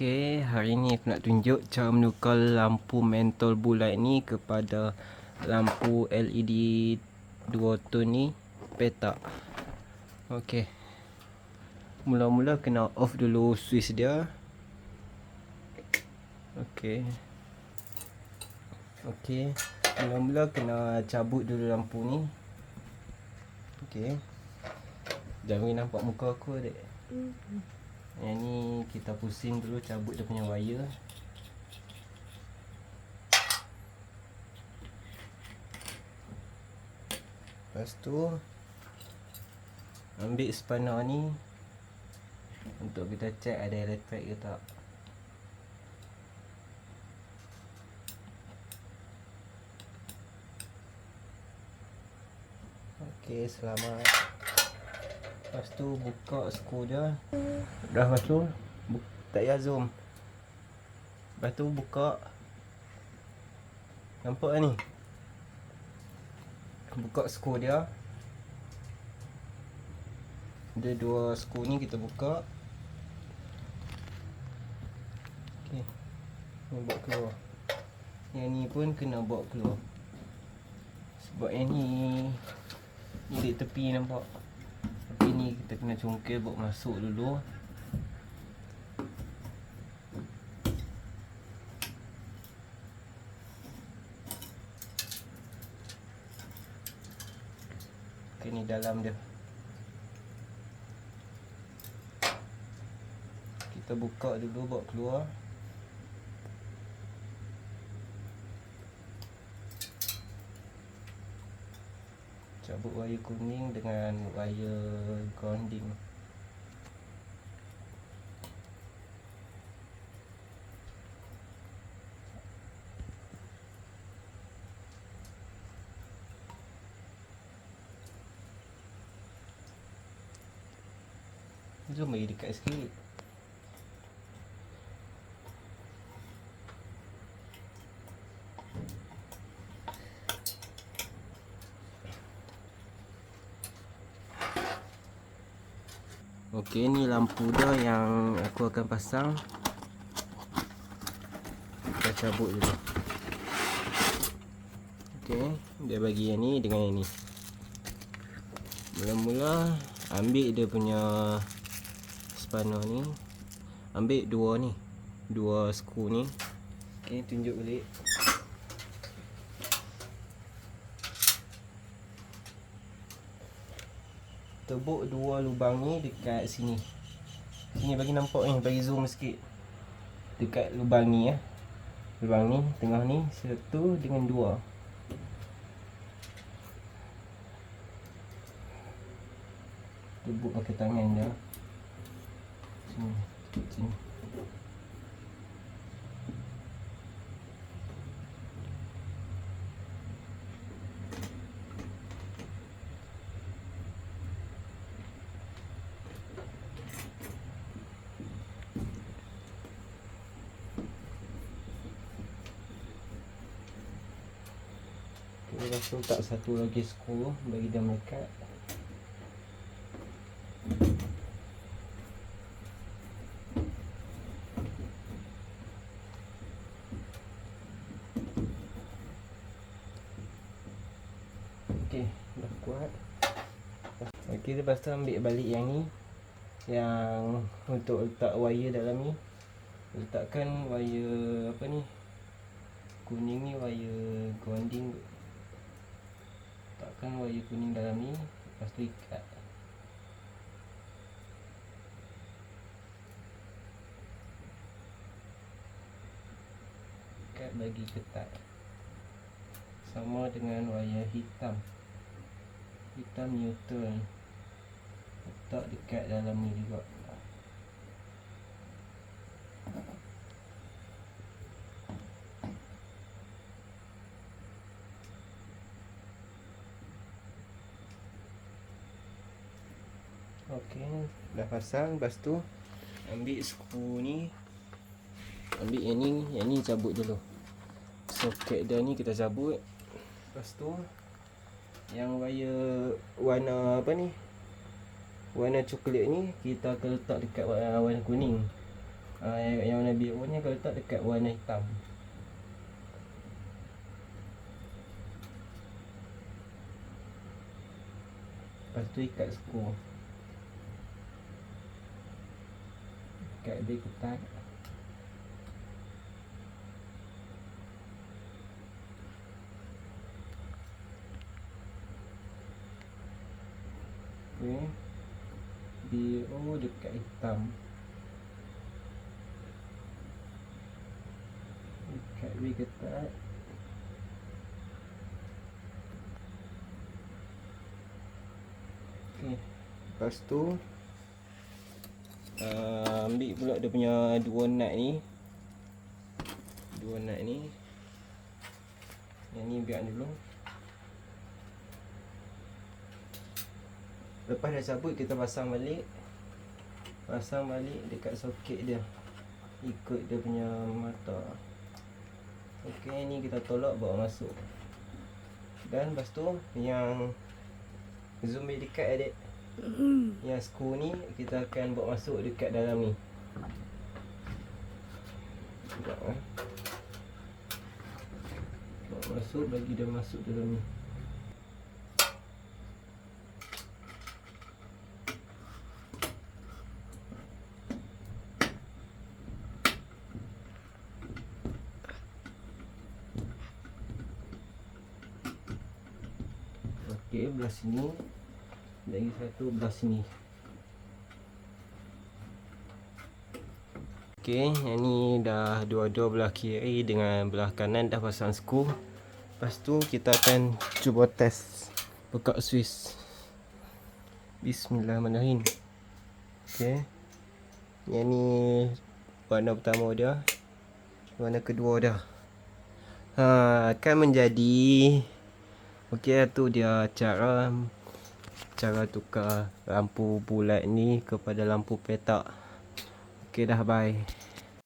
Okey, hari ni aku nak tunjuk cara menukar lampu mentol bulat ni kepada lampu LED dua tone ni petak. Okey. Mula-mula kena off dulu switch dia. Okey. Okey. Mula-mula kena cabut dulu lampu ni. Okey. Jangan nampak muka aku adik. Mm-hmm. Yang ni kita pusing dulu cabut dia punya wire. Lepas tu ambil spanner ni untuk kita check ada elektrik ke tak. Okey, selamat. Lepas tu buka skru dia. Dah lepas tu Tak payah zoom. Lepas tu buka. Nampak ni? Buka skru dia. Ada dua skru ni kita buka. Okay Ni buat keluar. Yang ni pun kena buat keluar. Sebab yang ni Ni tepi nampak ni. Kita kena congkel buat masuk dulu. Ok ni dalam dia. Kita buka dulu buat keluar cabut wire kuning dengan wire grounding. Zoom lagi dekat sikit Okey ni lampu dah yang aku akan pasang. Kita cabut dulu. Okey, dia bagi yang ni dengan yang ni. Mula-mula ambil dia punya spanner ni. Ambil dua ni. Dua skru ni. Okey, tunjuk balik. Tebuk dua lubang ni dekat sini. Sini bagi nampak ni bagi zoom sikit. Dekat lubang ni ya. Lubang ni tengah ni satu dengan dua. Tebuk pakai tangan dia. Sini sini Lepas tu tak satu lagi skru bagi dia melekat Okey, dah kuat. Okey, lepas tu ambil balik yang ni Yang untuk letak wire dalam ni. Letakkan wire apa ni? Kuning ni wire grounding letakkan wire kuning dalam ni? Lepas tu ikat. Ikat bagi ketat. Sama dengan wire hitam. Hitam neutral. Letak dekat dalam ni juga Okey, dah pasang lepas tu ambil skru ni. Ambil yang ni, yang ni cabut dulu. Soket dia ni kita cabut. Lepas tu yang wire warna apa ni? Warna coklat ni kita akan letak dekat warna, warna kuning. uh, yang, yang warna biru ni kau letak dekat warna hitam lepas tu ikat skru ikat dia ketat Okay. Biru dekat hitam Ikat lebih ketat Okay. Lepas tu uh, Ambil pula dia punya dua nut ni. Dua nut ni. Yang ni biar dulu. Lepas dah cabut kita pasang balik. Pasang balik dekat soket dia. Ikut dia punya mata. Okey ni kita tolak bawa masuk. Dan lepas tu yang Zoom dekat adik Yang skru ni kita akan bawa masuk dekat dalam ni. Sekejap eh. Bawa masuk bagi dia masuk dalam ni. Okey, belah sini. Lagi satu belah sini. Okey, yang ni dah dua-dua belah kiri dengan belah kanan dah pasang skru. Lepas tu kita akan cuba test buka Swiss. Bismillahirrahmanirrahim. Okey. Yang ni warna pertama dia. Warna kedua dia. Ha, akan menjadi Okey tu dia cara cara tukar lampu bulat ni kepada lampu petak. Okey dah bye.